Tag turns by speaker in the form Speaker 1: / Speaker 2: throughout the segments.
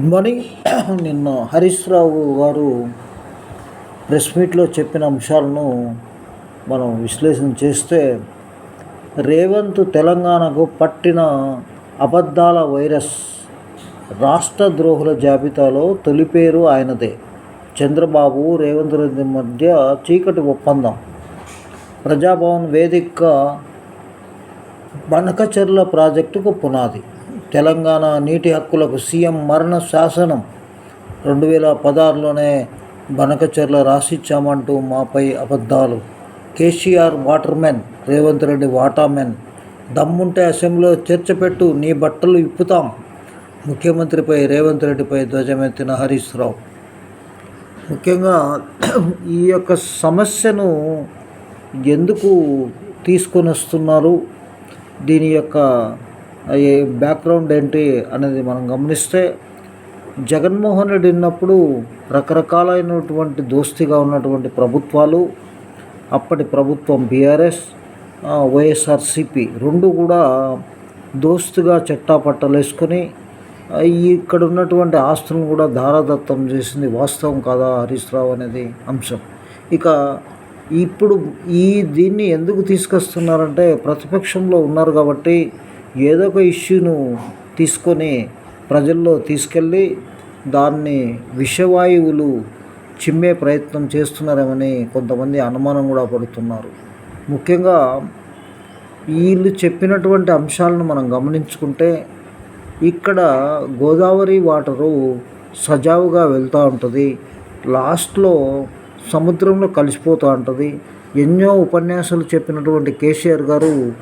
Speaker 1: Good morning. నిన్న హరీష్ రావు గారు press మీట్లో చెప్పిన అంశాలను మనం విశ్లేషణ చేస్తే రేవంత్ తెలంగాణకు పట్టిన అబద్ధాల వైరస్ రాష్ట్ర ద్రోహుల జాబితాలో తొలి పేరు ఆయనదే. చంద్రబాబు రేవంత్ రెడ్డి మధ్య చీకటి ఒప్పందం. ప్రజాభవన్ వేదిక బనకచర్ల ప్రాజెక్టుకు పునాది. తెలంగాణ నీటి హక్కులకు సీఎం మరణ శాసనం. రెండు వేల పదహారులోనే బనకచర్ల రాసిచ్చామంటూ మాపై అబద్ధాలు. KCR waterman Revanth Reddy waterman. దమ్ముంటే అసెంబ్లీలో చర్చ పెట్టు నీ బట్టలు ఇప్పుతాం. ముఖ్యమంత్రిపై రేవంత్ రెడ్డిపై ధ్వజమెత్తిన హరీష్ రావు. ముఖ్యంగా ఈ యొక్క సమస్యను ఎందుకు తీసుకొని వస్తున్నారు దీని యొక్క బ్యాక్గ్రౌండ్ ఏంటి అనేది మనం గమనిస్తే జగన్మోహన్ రెడ్డి ఉన్నప్పుడు రకరకాలైనటువంటి దోస్తిగా ఉన్నటువంటి ప్రభుత్వాలు అప్పటి ప్రభుత్వం బీఆర్ఎస్ వైఎస్ఆర్సిపి రెండు కూడా దోస్తుగా చట్టాపట్టలేసుకొని ఇక్కడ ఉన్నటువంటి ఆస్తులను కూడా ధారాదత్తం చేసింది వాస్తవం కాదా హరీష్ రావు అనేది అంశం. ఇక ఇప్పుడు ఈ దీన్ని ఎందుకు తీసుకొస్తున్నారంటే ప్రతిపక్షంలో ఉన్నారు కాబట్టి ఏదో ఒక ఇష్యూను తీసుకొని ప్రజల్లో తీసుకెళ్ళి దాన్ని విషవాయువులు చిమ్మే ప్రయత్నం చేస్తున్నారేమని కొంతమంది అనుమానం కూడా పడుతున్నారు. ముఖ్యంగా వీళ్ళు చెప్పినటువంటి అంశాలను మనం గమనించుకుంటే ఇక్కడ గోదావరి వాటరు సజావుగా వెళ్తూ ఉంటుంది. లాస్ట్లో సముద్రంలో కలిసిపోతూ ఉంటుంది. ఎన్నో ఉపన్యాసాలు చెప్పినటువంటి కేసీఆర్ గారు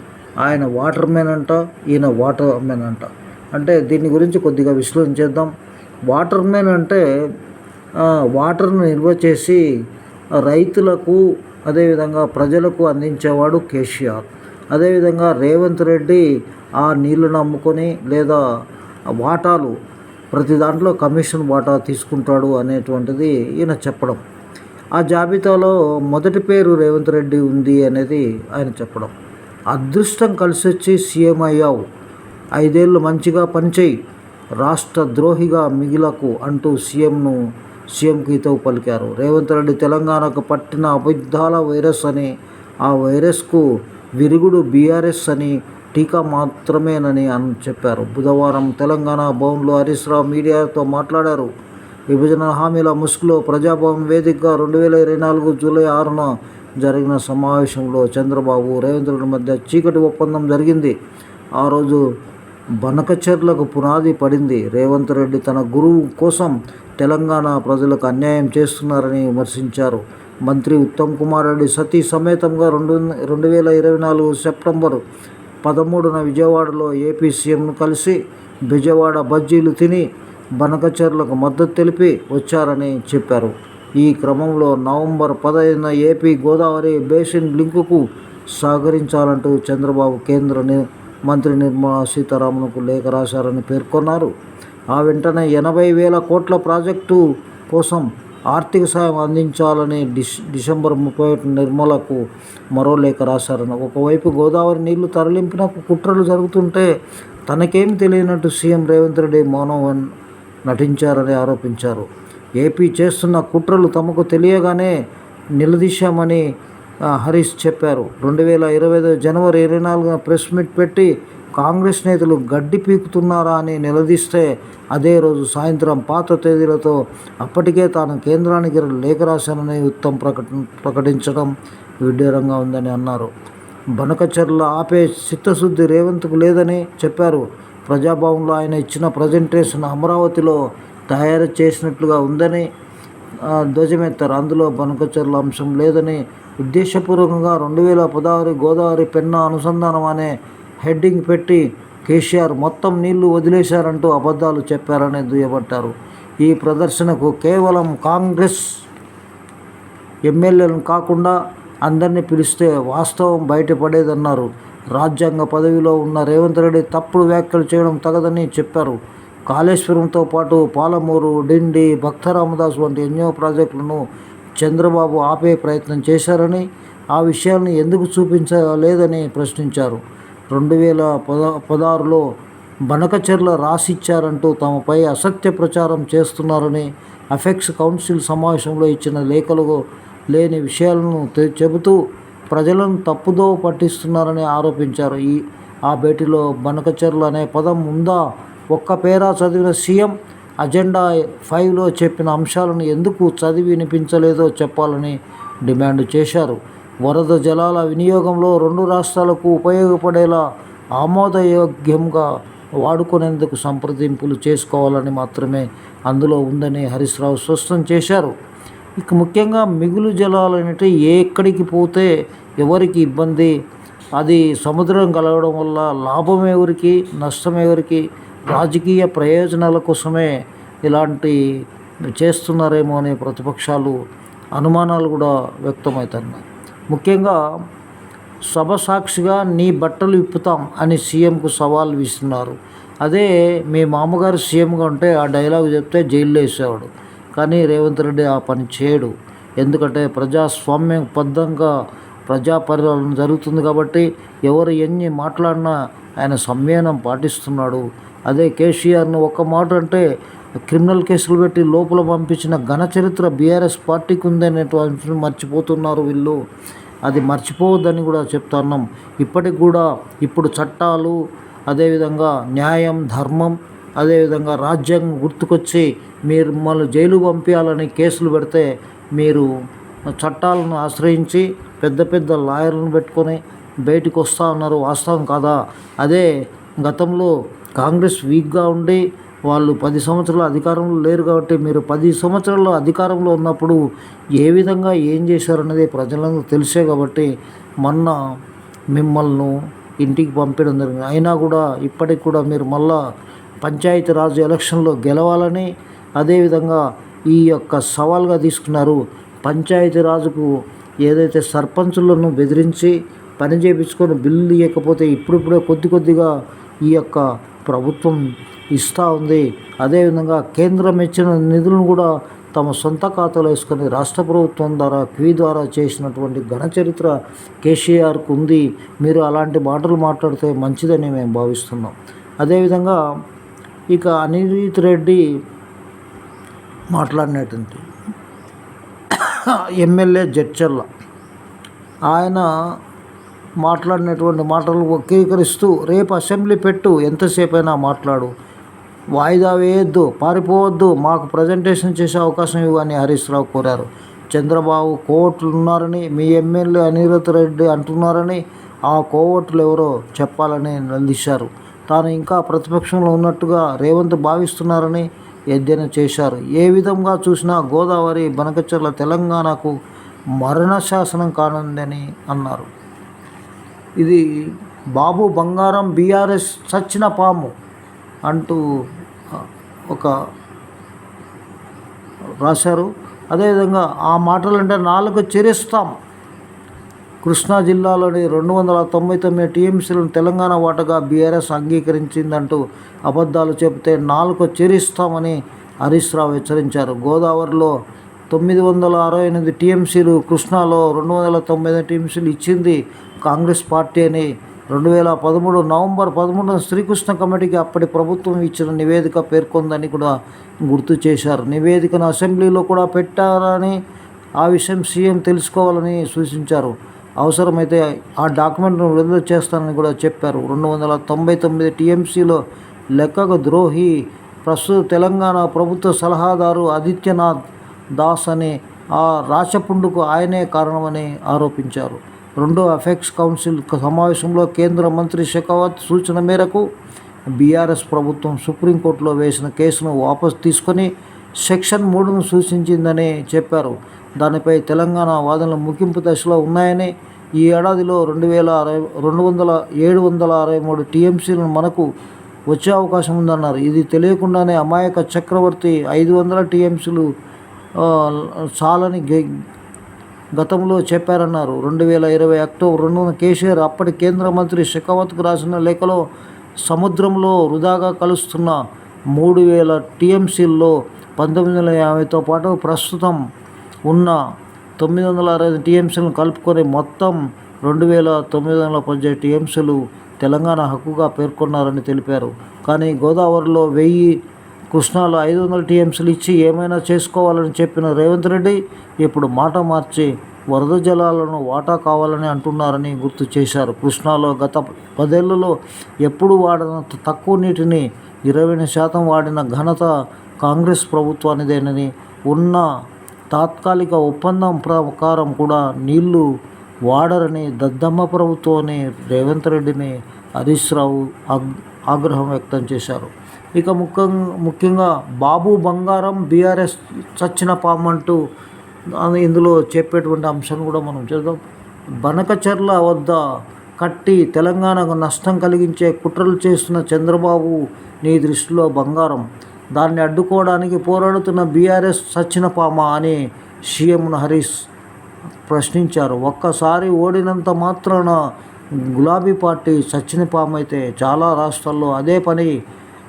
Speaker 1: ఆయన వాటర్ మ్యాన్ అంట ఈయన వాటర్ మ్యాన్ అంట. అంటే దీని గురించి కొద్దిగా విశ్లేషించేద్దాం వాటర్ మ్యాన్ అంటే వాటర్ను నిల్వ చేసి రైతులకు అదేవిధంగా ప్రజలకు అందించేవాడు కేసీఆర్. అదేవిధంగా రేవంత్ రెడ్డి ఆ నీళ్ళను అమ్ముకొని లేదా వాటాలు ప్రతి దాంట్లో కమిషన్ వాటా తీసుకుంటాడు అనేటువంటిది ఈయన చెప్పడం. ఆ జాబితాలో మొదటి పేరు రేవంత్ రెడ్డి ఉంది అనేది ఆయన చెప్పడం. అదృష్టం కలిసి వచ్చి సీఎం అయ్యావు. ఐదేళ్ళు మంచిగా పనిచేయి. రాష్ట్ర ద్రోహిగా మిగిలకు అంటూ సీఎంను సీఎంకి హితవు పలికారు. రేవంత్ రెడ్డి తెలంగాణకు పట్టిన అబద్ధాల వైరస్ అని ఆ వైరస్కు విరుగుడు బీఆర్ఎస్ అని టీకా మాత్రమేనని అని చెప్పారు. బుధవారం తెలంగాణ భవన్లో హరీష్ రావు మీడియాతో మాట్లాడారు. విభజన హామీల ముసుగులో ప్రజాభవన్ వేదికగా రెండు వేల ఇరవై నాలుగు జూలై ఆరున జరిగిన సమావేశంలో చంద్రబాబు రేవంత్ మధ్య చీకటి ఒప్పందం జరిగింది. ఆ రోజు బనకచెర్లకు పునాది పడింది. రేవంత్ రెడ్డి తన గురువు కోసం తెలంగాణ ప్రజలకు అన్యాయం చేస్తున్నారని విమర్శించారు. మంత్రి ఉత్తమ్ కుమార్ రెడ్డి సతీ సమేతంగా రెండు రెండు వేల ఇరవై నాలుగు సెప్టెంబర్ పదమూడున విజయవాడలో ఏపీ సీఎంను కలిసి విజయవాడ బజ్జీలు తిని బనకచర్లకు మద్దతు తెలిపి వచ్చారని చెప్పారు. ఈ క్రమంలో నవంబర్ పదహైదున ఏపీ గోదావరి బేసిన్ లింకుకు సహకరించాలంటూ చంద్రబాబు కేంద్ర మంత్రి నిర్మలా సీతారామన్కు లేఖ రాశారని పేర్కొన్నారు. ఆ వెంటనే ఎనభై వేల కోట్ల ప్రాజెక్టు కోసం ఆర్థిక సాయం అందించాలని డిస్ డిసెంబర్ ముప్పై ఒకటి నిర్మలకు మరో లేఖ రాశారని. ఒకవైపు గోదావరి నీళ్ళు తరలింపునకు కుట్రలు జరుగుతుంటే తనకేం తెలియనట్టు సీఎం రేవంత్ రెడ్డి మౌనం నటించారని ఆరోపించారు. ఏపీ చేస్తున్న కుట్రలు తమకు తెలియగానే నిలదీశామని హరీష్ చెప్పారు. రెండు వేల ఇరవై ఐదు జనవరి ఇరవై నాలుగున ప్రెస్ మీట్ పెట్టి కాంగ్రెస్ నేతలు గడ్డి పీకుతున్నారా అని నిలదీస్తే అదే రోజు సాయంత్రం పాత తేదీలతో అప్పటికే తాను కేంద్రానికి లేఖ రాశానని ఉత్తమ్ ప్రకట ప్రకటించడం విడ్డూరంగా ఉందని అన్నారు. బనకచర్ల ఆపే చిత్తశుద్ధి రేవంత్కు లేదని చెప్పారు. ప్రజాభవన్లో ఆయన ఇచ్చిన ప్రజెంటేషన్ అమరావతిలో తయారు చేసినట్లుగా ఉందని ధ్వజమెత్తారు. అందులో బనకచర్ల అంశం లేదని ఉద్దేశపూర్వకంగా రెండు వేల పదహారు గోదావరి పెన్నా అనుసంధానం అనే హెడ్డింగ్ పెట్టి కేసీఆర్ మొత్తం నీళ్ళు వదిలేశారంటూ అబద్ధాలు చెప్పారని దుయ్యబట్టారు. ఈ ప్రదర్శనకు కేవలం కాంగ్రెస్ ఎమ్మెల్యేలను కాకుండా అందరినీ పిలిస్తే వాస్తవం బయటపడేదన్నారు. రాజ్యాంగ పదవిలో ఉన్న రేవంత్ రెడ్డి తప్పుడు వ్యాఖ్యలు చేయడం తగదని చెప్పారు. కాళేశ్వరంతో పాటు పాలమూరు డిండి భక్తరామదాస్ వంటి ఎన్నో ప్రాజెక్టులను చంద్రబాబు ఆపే ప్రయత్నం చేశారని ఆ విషయాన్ని ఎందుకు చూపించలేదని ప్రశ్నించారు. రెండు వేల పద పదహారులో బనకచెర్ల రాసిచ్చారంటూ తమపై అసత్య ప్రచారం చేస్తున్నారని అఫెక్స్ కౌన్సిల్ సమావేశంలో ఇచ్చిన లేఖలు లేని విషయాలను చెబుతూ ప్రజలను తప్పుదో పట్టిస్తున్నారని ఆరోపించారు. ఈ ఆ భేటీలో బనకచెర్ల అనే పదం ఉందా ఒక్క పేరా చదివిన సీఎం అజెండా ఫైవ్లో చెప్పిన అంశాలను ఎందుకు చదివి వినిపించలేదో చెప్పాలని డిమాండ్ చేశారు. వరద జలాల వినియోగంలో రెండు రాష్ట్రాలకు ఉపయోగపడేలా ఆమోదయోగ్యంగా వాడుకునేందుకు సంప్రదింపులు చేసుకోవాలని మాత్రమే అందులో ఉందని హరీష్ రావు స్పష్టం చేశారు. ఇక ముఖ్యంగా మిగులు జలాలంటే ఎక్కడికి పోతే ఎవరికి ఇబ్బంది? అది సముద్రం కలగడం వల్ల లాభం ఎవరికి? నష్టం ఎవరికి? రాజకీయ ప్రయోజనాల కోసమే ఇలాంటి చేస్తున్నారేమో అనే ప్రతిపక్షాలు అనుమానాలు కూడా వ్యక్తమవుతున్నాయి. ముఖ్యంగా సభ సాక్షిగా నీ బట్టలు విప్పుతాం అని సీఎంకు సవాల్ విస్తున్నారు అదే మీ మామగారు సీఎంగా ఉంటే ఆ డైలాగ్ చెప్తే జైల్లో వేసేవాడు. కానీ రేవంత్ రెడ్డి ఆ పని చేయడు. ఎందుకంటే ప్రజాస్వామ్యబద్ధంగా ప్రజా పరిపాలన జరుగుతుంది కాబట్టి ఎవరు ఎన్ని మాట్లాడినా ఆయన సంయమనం పాటిస్తున్నాడు. అదే కేసీఆర్ను ఒక మాట అంటే క్రిమినల్ కేసులు పెట్టి లోపల పంపించిన ఘన చరిత్ర బీఆర్ఎస్ పార్టీకి ఉందనేటువంటి మర్చిపోతున్నారు వీళ్ళు. అది మర్చిపోవద్దని కూడా చెప్తున్నాం ఇప్పటికి కూడా ఇప్పుడు చట్టాలు అదేవిధంగా న్యాయం ధర్మం అదేవిధంగా రాజ్యాంగం గుర్తుకొచ్చి మీరు మమ్మల్ని జైలు పంపించాలని కేసులు పెడితే మీరు చట్టాలను ఆశ్రయించి పెద్ద పెద్ద లాయర్లను పెట్టుకొని బయటకు వస్తూ ఉన్నారు వాస్తవం కాదా? అదే గతంలో కాంగ్రెస్ వీక్గా ఉండి వాళ్ళు పది సంవత్సరాలు అధికారంలో లేరు కాబట్టి మీరు పది సంవత్సరాలు అధికారంలో ఉన్నప్పుడు ఏ విధంగా ఏం చేశారనేది ప్రజలందరూ తెలిసే కాబట్టి మొన్న మిమ్మల్ని ఇంటికి పంపించడం జరిగింది. అయినా కూడా ఇప్పటికి కూడా మీరు మళ్ళా పంచాయతీరాజ్ ఎలక్షన్లో గెలవాలని అదేవిధంగా ఈ యొక్క సవాల్గా తీసుకున్నారు. పంచాయతీరాజుకు ఏదైతే సర్పంచులను బెదిరించి పని చేయించుకొని బిల్లు ఇవ్వకపోతే ఇప్పుడిప్పుడే కొద్ది కొద్దిగా ఈ యొక్క ప్రభుత్వం ఇస్తూ ఉంది. అదేవిధంగా కేంద్రం ఇచ్చిన నిధులను కూడా తమ సొంత ఖాతాలో వేసుకొని రాష్ట్ర ప్రభుత్వం ద్వారా క్వీ ద్వారా చేసినటువంటి ఘనచరిత్ర కేసీఆర్కు ఉంది. మీరు అలాంటి మాటలు మాట్లాడితే మంచిదని మేము భావిస్తున్నాం. అదేవిధంగా ఇక అనిరీత్ రెడ్డి మాట్లాడినటువంటి ఎమ్మెల్యే జడ్చర్ల. ఆయన మాట్లాడినటువంటి మాటలు వక్రీకరిస్తూ రేపు అసెంబ్లీ పెట్టు ఎంతసేపు అయినా మాట్లాడు. వాయిదా వేయొద్దు పారిపోవద్దు మాకు ప్రజెంటేషన్ చేసే అవకాశం ఇవ్వని హరీష్ రావు కోరారు. చంద్రబాబు కోవట్లు ఉన్నారని మీ ఎమ్మెల్యే అనిరత్ రెడ్డి అంటున్నారని ఆ కోవట్లు ఎవరో చెప్పాలని నిలదీశారు తాను ఇంకా ప్రతిపక్షంలో ఉన్నట్టుగా రేవంత్ భావిస్తున్నారని ఎద్దేన చేశారు. ఏ విధంగా చూసినా గోదావరి బనకచర్ల తెలంగాణకు మరణ శాసనం కానుందని అన్నారు. ఇది బాబు బంగారం బీఆర్ఎస్ చచ్చిన పాము అంటూ ఒక రాశారు. అదేవిధంగా ఆ మాటలంటే నాలుగు చెరిస్తాం. కృష్ణా జిల్లాలోని రెండు వందల తొంభై తొమ్మిది టీఎంసీలను తెలంగాణ వాటగా బీఆర్ఎస్ అంగీకరించిందంటూ అబద్ధాలు చెబితే నాలుగు చెరిస్తామని హరీష్ రావు హెచ్చరించారు. గోదావరిలో తొమ్మిది వందల అరవై ఎనిమిది టీఎంసీలు కృష్ణాలో రెండు వందల తొంభై ఐదు టీఎంసీలు ఇచ్చింది కాంగ్రెస్ పార్టీ అని రెండు వేల పదమూడు నవంబర్ పదమూడున శ్రీకృష్ణ కమిటీకి అప్పటి ప్రభుత్వం ఇచ్చిన నివేదిక పేర్కొందని కూడా గుర్తు చేశారు. నివేదికను అసెంబ్లీలో కూడా పెట్టారని ఆ విషయం సీఎం తెలుసుకోవాలని సూచించారు. అవసరమైతే ఆ డాక్యుమెంట్ను విడుదల చేస్తానని కూడా చెప్పారు. రెండు వందల తొంభై తొమ్మిది టీఎంసీలో లెక్కకు ద్రోహి ప్రస్తుత తెలంగాణ ప్రభుత్వ సలహాదారు ఆదిత్యనాథ్ దాస్ అనే ఆ రాచపుండుకు ఆయనే కారణమని ఆరోపించారు. రెండో అఫెక్స్ కౌన్సిల్ సమావేశంలో కేంద్ర మంత్రి షెకావత్ సూచన మేరకు బీఆర్ఎస్ ప్రభుత్వం సుప్రీంకోర్టులో వేసిన కేసును వాపసు తీసుకొని సెక్షన్ మూడును సూచించిందని చెప్పారు. దానిపై తెలంగాణ వాదనలు ముగింపు దశలో ఉన్నాయని ఈ ఏడాదిలో రెండు వేల అరవై రెండు వందల ఏడు వందల అరవై మూడు టీఎంసీలను మనకు వచ్చే అవకాశం ఉందన్నారు. ఇది తెలియకుండానే అమాయక చక్రవర్తి ఐదు వందల టీఎంసీలు చాలని గె గతంలో చెప్పారన్నారు. రెండు వేల ఇరవై అక్టోబర్ రెండున కేసీఆర్ అప్పటి కేంద్ర మంత్రి షెకావత్కు రాసిన లేఖలో సముద్రంలో వృధాగా కలుస్తున్న మూడు వేల టీఎంసీల్లో పంతొమ్మిది వందల యాభైతో పాటు ప్రస్తుతం ఉన్న తొమ్మిది వందల అరవై టీఎంసీలను కలుపుకొని మొత్తం రెండు వేల తొమ్మిది వందల పద్దెనిమిది టీఎంసీలు తెలంగాణ హక్కుగా పేర్కొన్నారని తెలిపారు. కానీ గోదావరిలో వెయ్యి కృష్ణాలో ఐదు వందల టీఎంసీలు ఇచ్చి ఏమైనా చేసుకోవాలని చెప్పిన రేవంత్ రెడ్డి ఇప్పుడు మాట మార్చి వరద జలాలను వాటా కావాలని అంటున్నారని గుర్తు చేశారు. కృష్ణాలో గత పదేళ్ళలో ఎప్పుడు వాడిన తక్కువ నీటిని ఇరవై శాతం వాడిన ఘనత కాంగ్రెస్ ప్రభుత్వానిదేనని ఉన్న తాత్కాలిక ఒప్పందం ప్రకారం కూడా నీళ్ళు వాడరని దద్దమ్మ ప్రభుత్వాన్ని రేవంత్ రెడ్డిని హరీష్ రావు ఆగ్రహం వ్యక్తం చేశారు. ఇక ముఖ్య ముఖ్యంగా బాబు బంగారం బీఆర్ఎస్ చచ్చిన పామంటూ అంటూ ఇందులో చెప్పేటువంటి అంశాన్ని కూడా మనం చూద్దాం. బనకచర్ల వద్ద కట్టి తెలంగాణకు నష్టం కలిగించే కుట్రలు చేస్తున్న చంద్రబాబు నీ దృష్టిలో బంగారం. దాన్ని అడ్డుకోవడానికి పోరాడుతున్న బీఆర్ఎస్ సచ్చిన పామ అని సీఎంను హరీష్ ప్రశ్నించారు. ఒక్కసారి ఓడినంత మాత్రాన గులాబీ పార్టీ సచ్చిన అయితే చాలా రాష్ట్రాల్లో అదే పని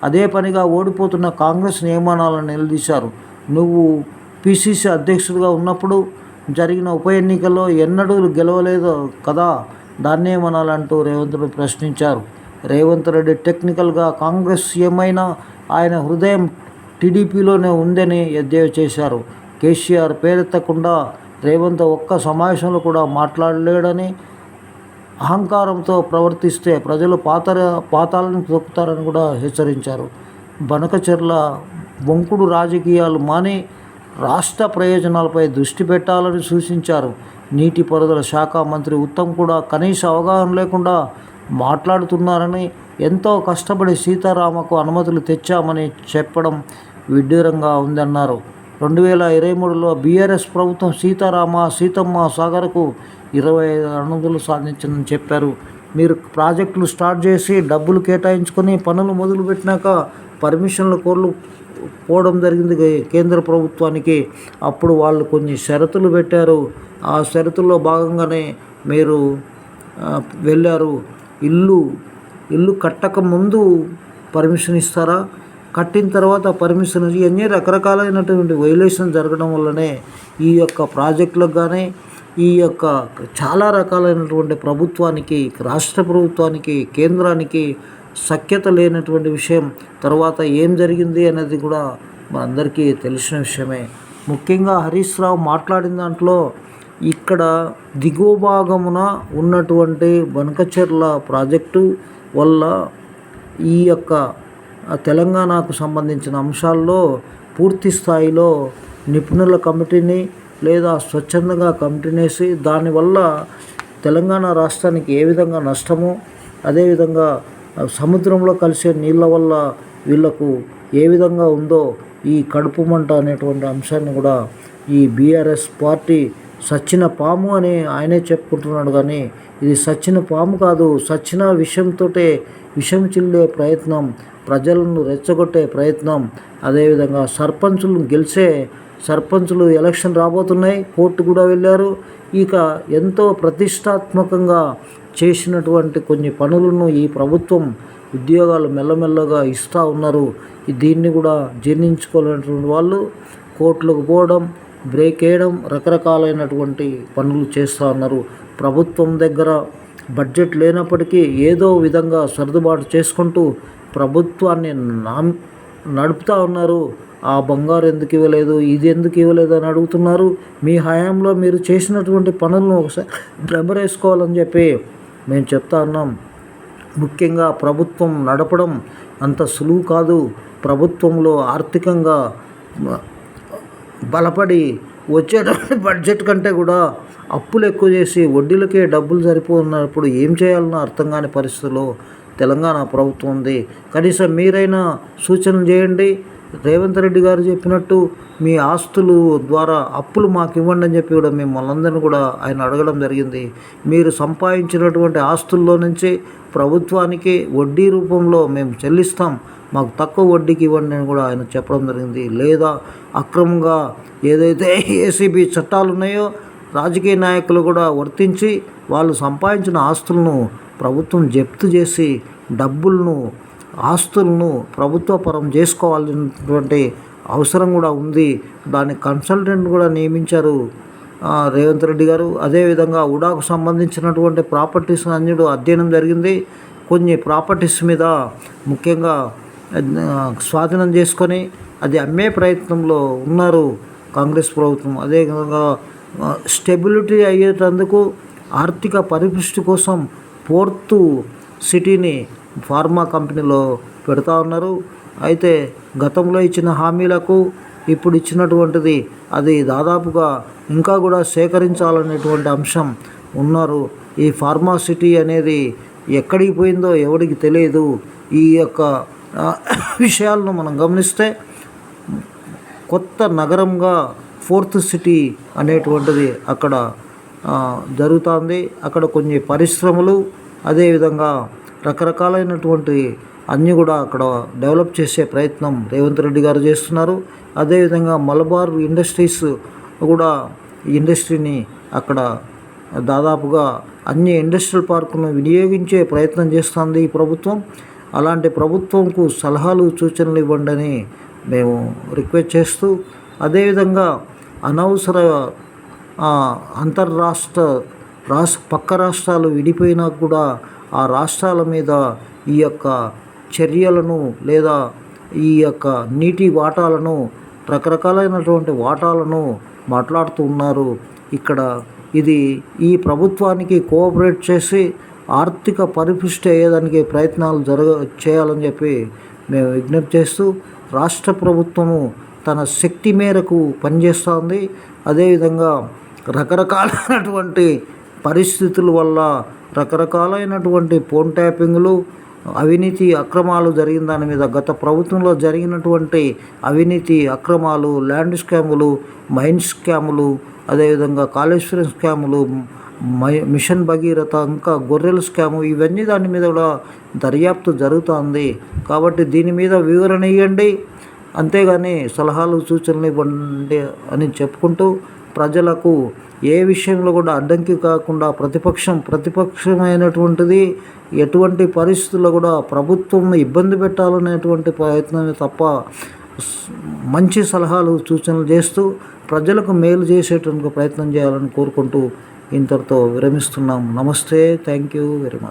Speaker 1: అదే పనిగా ఓడిపోతున్న కాంగ్రెస్ నియమనాలను నిలదీశారు. నువ్వు పిసిసి అధ్యక్షుడిగా ఉన్నప్పుడు జరిగిన ఉప ఎన్నికల్లో ఎన్నడూ గెలవలేదు కదా? దాన్నేమనాలంటూ రేవంత్ రెడ్డి ప్రశ్నించారు. రేవంత్ రెడ్డి టెక్నికల్గా కాంగ్రెస్ ఏమైనా ఆయన హృదయం టీడీపీలోనే ఉందని ఎద్దేవా చేశారు. కేసీఆర్ పేరెత్తకుండా రేవంత్ ఒక్క సమావేశంలో కూడా మాట్లాడలేడని అహంకారంతో ప్రవర్తిస్తే ప్రజలు పాత పాతాలను తొక్కుతారని కూడా హెచ్చరించారు. బనకచెర్ల బొంకుడు రాజకీయాలు మాని రాష్ట్ర ప్రయోజనాలపై దృష్టి పెట్టాలని సూచించారు. నీటిపారుదల శాఖ మంత్రి ఉత్తమ్ కూడా కనీస అవగాహన లేకుండా మాట్లాడుతున్నారని ఎంతో కష్టపడి సీతారామకు అనుమతులు తెచ్చామని చెప్పడం విడ్డూరంగా ఉందన్నారు. రెండు వేల ఇరవై మూడులో బీఆర్ఎస్ ప్రభుత్వం సీతారామ సీతమ్మ సాగర్కు ఇరవై ఐదు అనుమతులు సాధించిందని చెప్పారు. మీరు ప్రాజెక్టులు స్టార్ట్ చేసి డబ్బులు కేటాయించుకొని పనులు మొదలుపెట్టినాక పర్మిషన్ల కోర్లు పోవడం జరిగింది కేంద్ర ప్రభుత్వానికి. అప్పుడు వాళ్ళు కొన్ని షరతులు పెట్టారు. ఆ షరతుల్లో భాగంగానే మీరు వెళ్ళారు. ఇల్లు ఇల్లు కట్టక ముందు పర్మిషన్ ఇస్తారా? కట్టిన తర్వాత పర్మిషన్ ఇవన్నీ రకరకాలైనటువంటి వైలేషన్ జరగడం వల్లనే ఈ యొక్క ప్రాజెక్టులకు కానీ ఈ యొక్క చాలా రకాలైనటువంటి ప్రభుత్వానికి రాష్ట్ర ప్రభుత్వానికి కేంద్రానికి సఖ్యత లేనటువంటి విషయం తర్వాత ఏం జరిగింది అనేది కూడా మనందరికీ తెలిసిన విషయమే. ముఖ్యంగా హరీష్ రావు మాట్లాడిన దాంట్లో ఇక్కడ దిగువ భాగమున ఉన్నటువంటి బనకచెర్ల ప్రాజెక్టు వల్ల ఈ యొక్క తెలంగాణకు సంబంధించిన అంశాల్లో పూర్తి స్థాయిలో నిపుణుల కమిటీని లేదా స్వచ్ఛందంగా కంపెనీసి దానివల్ల తెలంగాణ రాష్ట్రానికి ఏ విధంగా నష్టమో అదేవిధంగా సముద్రంలో కలిసే నీళ్ళ వల్ల వీళ్ళకు ఏ విధంగా ఉందో ఈ కడుపు మంట అనేటువంటి అంశాన్ని కూడా ఈ బీఆర్ఎస్ పార్టీ సచ్చిన పాము అని ఆయనే చెప్పుకుంటున్నాడు. కానీ ఇది సచ్చిన పాము కాదు సచ్చిన విషంతో విషం చిల్లే ప్రయత్నం ప్రజలను రెచ్చగొట్టే ప్రయత్నం. అదేవిధంగా సర్పంచులను గెలిచే సర్పంచులు ఎలక్షన్ రాబోతున్నాయి. కోర్టు కూడా వెళ్ళారు. ఇక ఎంతో ప్రతిష్టాత్మకంగా చేసినటువంటి కొన్ని పనులను ఈ ప్రభుత్వం ఉద్యోగాలు మెల్లమెల్లగా ఇస్తూ ఉన్నారు. దీన్ని కూడా జీర్ణించుకోలేనటువంటి వాళ్ళు కోర్టులకు పోవడం బ్రేక్ వేయడం రకరకాలైనటువంటి పనులు చేస్తూ ఉన్నారు. ప్రభుత్వం దగ్గర బడ్జెట్ లేనప్పటికీ ఏదో విధంగా సర్దుబాటు చేసుకుంటూ ప్రభుత్వాన్ని నామ్ నడుపుతూ ఉన్నారు. ఆ బంగారు ఎందుకు ఇవ్వలేదు? ఇది ఎందుకు ఇవ్వలేదు అని అడుగుతున్నారు. మీ హయాంలో మీరు చేసినటువంటి పనులను ఒకసారి భ్రమరేసుకోవాలని చెప్పి మేము చెప్తా ఉన్నాం. ముఖ్యంగా ప్రభుత్వం నడపడం అంత సులువు కాదు. ప్రభుత్వంలో ఆర్థికంగా బలపడి వచ్చేటప్పుడు బడ్జెట్ కంటే కూడా అప్పులు ఎక్కువ చేసి వడ్డీలకే డబ్బులు సరిపోతున్నప్పుడు ఏం చేయాలన్నా అర్థం కాని పరిస్థితిలో తెలంగాణ ప్రభుత్వం ఉంది కనీసం మీరైనా సూచనలు చేయండి. రేవంత్ రెడ్డి గారు చెప్పినట్టు మీ ఆస్తులు ద్వారా అప్పులు మాకు ఇవ్వండి అని చెప్పి కూడా మిమ్మల్ని అందరిని కూడా ఆయన అడగడం జరిగింది. మీరు సంపాదించినటువంటి ఆస్తుల్లో నుంచి ప్రభుత్వానికి వడ్డీ రూపంలో మేము చెల్లిస్తాం. మాకు తక్కువ వడ్డీకి ఇవ్వండి అని కూడా ఆయన చెప్పడం జరిగింది. లేదా అక్రమంగా ఏదైతే ఏసీబీ చట్టాలు ఉన్నాయో రాజకీయ నాయకులు కూడా వర్తించి వాళ్ళు సంపాదించిన ఆస్తులను ప్రభుత్వం జప్తు చేసి డబ్బులను ఆస్తులను ప్రభుత్వపరం చేసుకోవాల్సినటువంటి అవసరం కూడా ఉంది. దాని కన్సల్టెంట్ కూడా నియమించారు రేవంత్ రెడ్డి గారు. అదేవిధంగా ఉడాకు సంబంధించినటువంటి ప్రాపర్టీస్ అన్నిటి అధ్యయనం జరిగింది. కొన్ని ప్రాపర్టీస్ మీద ముఖ్యంగా స్వాధీనం చేసుకొని అది అమ్మే ప్రయత్నంలో ఉన్నారు కాంగ్రెస్ ప్రభుత్వం. అదేవిధంగా స్టెబిలిటీ అయ్యేటందుకు ఆర్థిక పరిపుష్టి కోసం ఫోర్త్ సిటీని ఫార్మా కంపెనీలో పెడతా ఉన్నారు. అయితే గతంలో ఇచ్చిన హామీలకు ఇప్పుడు ఇచ్చినటువంటిది అది దాదాపుగా ఇంకా కూడా సేకరించాలనేటువంటి అంశం ఉన్నారు. ఈ ఫార్మా సిటీ అనేది ఎక్కడికి పోయిందో ఎవరికి తెలియదు. ఈ యొక్క విషయాలను మనం గమనిస్తే కొత్త నగరంగా ఫోర్త్ సిటీ అనేటువంటిది అక్కడ జరుగుతుంది. అక్కడ కొన్ని పరిశ్రమలు అదేవిధంగా రకరకాలైనటువంటి అన్నీ కూడా అక్కడ డెవలప్ చేసే ప్రయత్నం రేవంత్ రెడ్డి గారు చేస్తున్నారు. అదేవిధంగా మలబార్ ఇండస్ట్రీస్ కూడా ఇండస్ట్రీని అక్కడ దాదాపుగా అన్ని ఇండస్ట్రియల్ పార్కులను వినియోగించే ప్రయత్నం చేస్తుంది ఈ ప్రభుత్వం. అలాంటి ప్రభుత్వంకు సలహాలు సూచనలు ఇవ్వండి అని మేము రిక్వెస్ట్ చేస్తూ అదేవిధంగా అనవసర అంతర్రాష్ట్ర రాష్ట్ర పక్క రాష్ట్రాలు విడిపోయినా కూడా ఆ రాష్ట్రాల మీద ఈ యొక్క చర్యలను లేదా ఈ యొక్క నీటి వాటాలను రకరకాలైనటువంటి వాటాలను మాట్లాడుతూ ఉన్నారు. ఇక్కడ ఇది ఈ ప్రభుత్వానికి కోఆపరేట్ చేసి ఆర్థిక పరిపుష్టి అయ్యేదానికి ప్రయత్నాలు జరగ చేయాలని చెప్పి మేము విజ్ఞప్తి చేస్తూ రాష్ట్ర ప్రభుత్వము తన శక్తి మేరకు పనిచేస్తోంది అదేవిధంగా రకరకాలైనటువంటి పరిస్థితుల వల్ల రకరకాలైనటువంటి ఫోన్ ట్యాపింగ్లు అవినీతి అక్రమాలు జరిగిన దాని మీద గత ప్రభుత్వంలో జరిగినటువంటి అవినీతి అక్రమాలు ల్యాండ్ స్కాములు మైన్ స్కాములు అదేవిధంగా కాళేశ్వరం స్కాములు మై మిషన్ భగీరథ ఇంకా గొర్రెల స్కాము ఇవన్నీ దాని మీద కూడా దర్యాప్తు జరుగుతోంది. కాబట్టి దీని మీద వివరణ ఇవ్వండి అంతేగాని సలహాలు సూచనలు ఇవ్వండి అని చెప్పుకుంటూ ప్రజలకు ఏ విషయంలో కూడా అడ్డంకి కాకుండా ప్రతిపక్షం ప్రతిపక్షమైనటువంటిది ఎటువంటి పరిస్థితుల్లో కూడా ప్రభుత్వం ఇబ్బంది పెట్టాలనేటువంటి ప్రయత్నమే తప్ప మంచి సలహాలు సూచనలు చేస్తూ ప్రజలకు మేలు చేసేటువంటి ప్రయత్నం చేయాలని కోరుకుంటూ ఇంతటితో విరమిస్తున్నాం. నమస్తే. Thank you very much